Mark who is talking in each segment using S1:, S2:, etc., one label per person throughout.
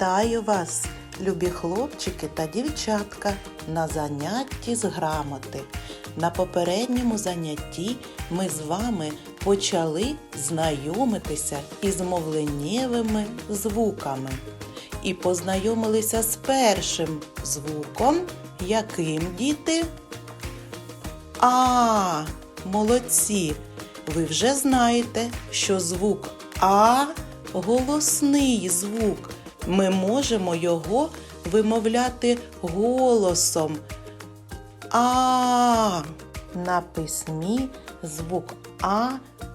S1: Вітаю вас, любі хлопчики та дівчатка, на занятті з грамоти. На попередньому занятті ми з вами почали знайомитися із мовленнєвими звуками і познайомилися з першим звуком, яким діти? А, молодці! Ви вже знаєте, що звук А голосний звук. Ми можемо його вимовляти голосом. А на письмі звук А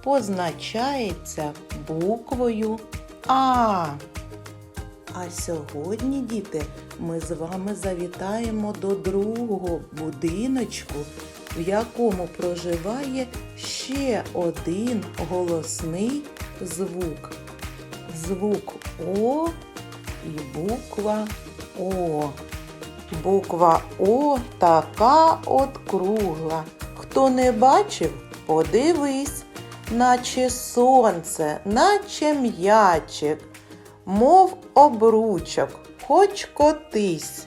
S1: позначається буквою А. А сьогодні, діти, ми з вами завітаємо до другого будиночку, в якому проживає ще один голосний звук. Звук О і буква О. Буква О така от кругла. Хто не бачив, подивись, наче сонце, наче м'ячик, мов обручок, хоч котись.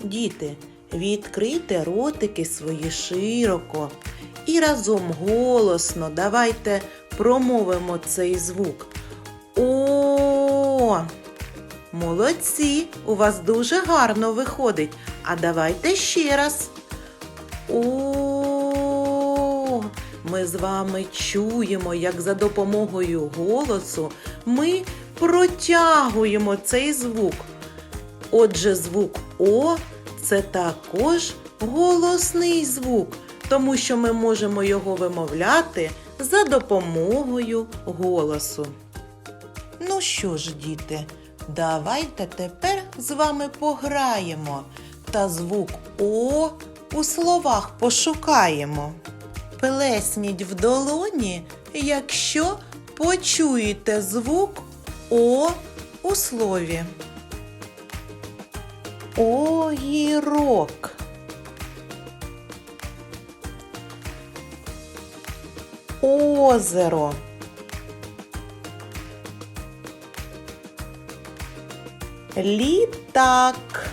S1: Діти, відкрийте ротики свої широко і разом голосно давайте промовимо цей звук. О! Молодці! У вас дуже гарно виходить. А давайте ще раз. О! Ми з вами чуємо, як за допомогою голосу ми протягуємо цей звук. Отже, звук О це також голосний звук, тому що ми можемо його вимовляти за допомогою голосу. Ну що ж, діти, давайте тепер з вами пограємо та звук О у словах пошукаємо. Плесніть в долоні, якщо почуєте звук О у слові. Огірок. Озеро. Літак.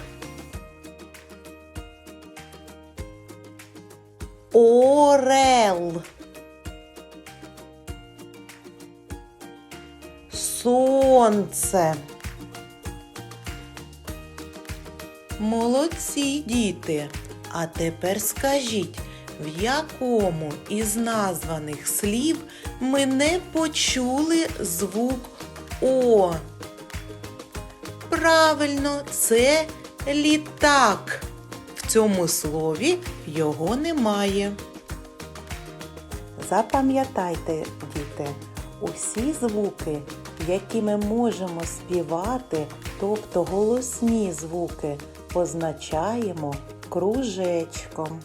S1: Орел. Сонце. Молодці, діти. А тепер скажіть, в якому із названих слів ми не почули звук О? Правильно, це літак. В цьому слові його немає. Запам'ятайте, діти, усі звуки, які ми можемо співати, тобто голосні звуки, позначаємо кружечком.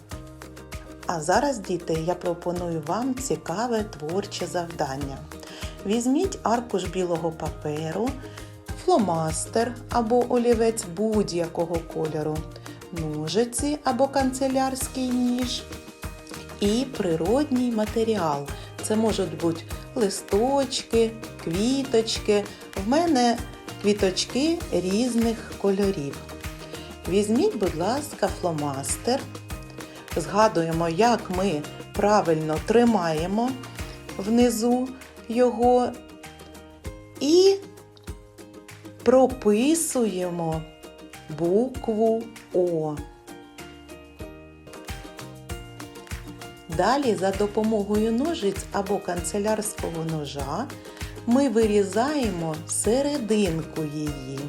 S1: А зараз, діти, я пропоную вам цікаве творче завдання. Візьміть аркуш білого паперу, фломастер або олівець будь-якого кольору, ножиці або канцелярський ніж і природній матеріал. Це можуть бути листочки, квіточки. В мене квіточки різних кольорів. Візьміть, будь ласка, фломастер. Згадуємо, як ми правильно тримаємо внизу його і прописуємо букву О. Далі за допомогою ножиць або канцелярського ножа ми вирізаємо серединку її.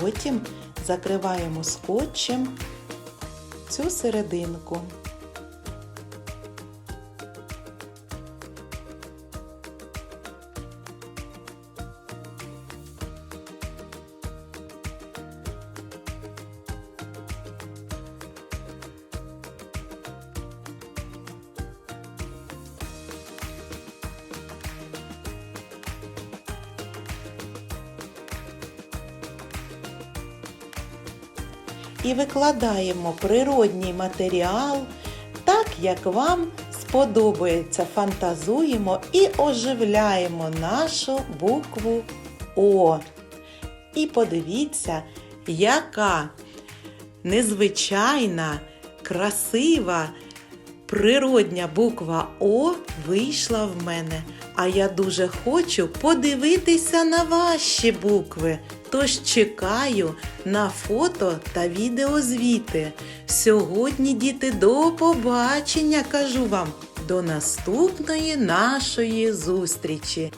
S1: Потім закриваємо скотчем цю серединку. І викладаємо природній матеріал так, як вам сподобається. Фантазуємо і оживляємо нашу букву О. І подивіться, яка незвичайна, красива, природня буква О вийшла в мене. А я дуже хочу подивитися на ваші букви. Тож чекаю на фото та відеозвіти. Сьогодні, діти, до побачення кажу вам. До наступної нашої зустрічі!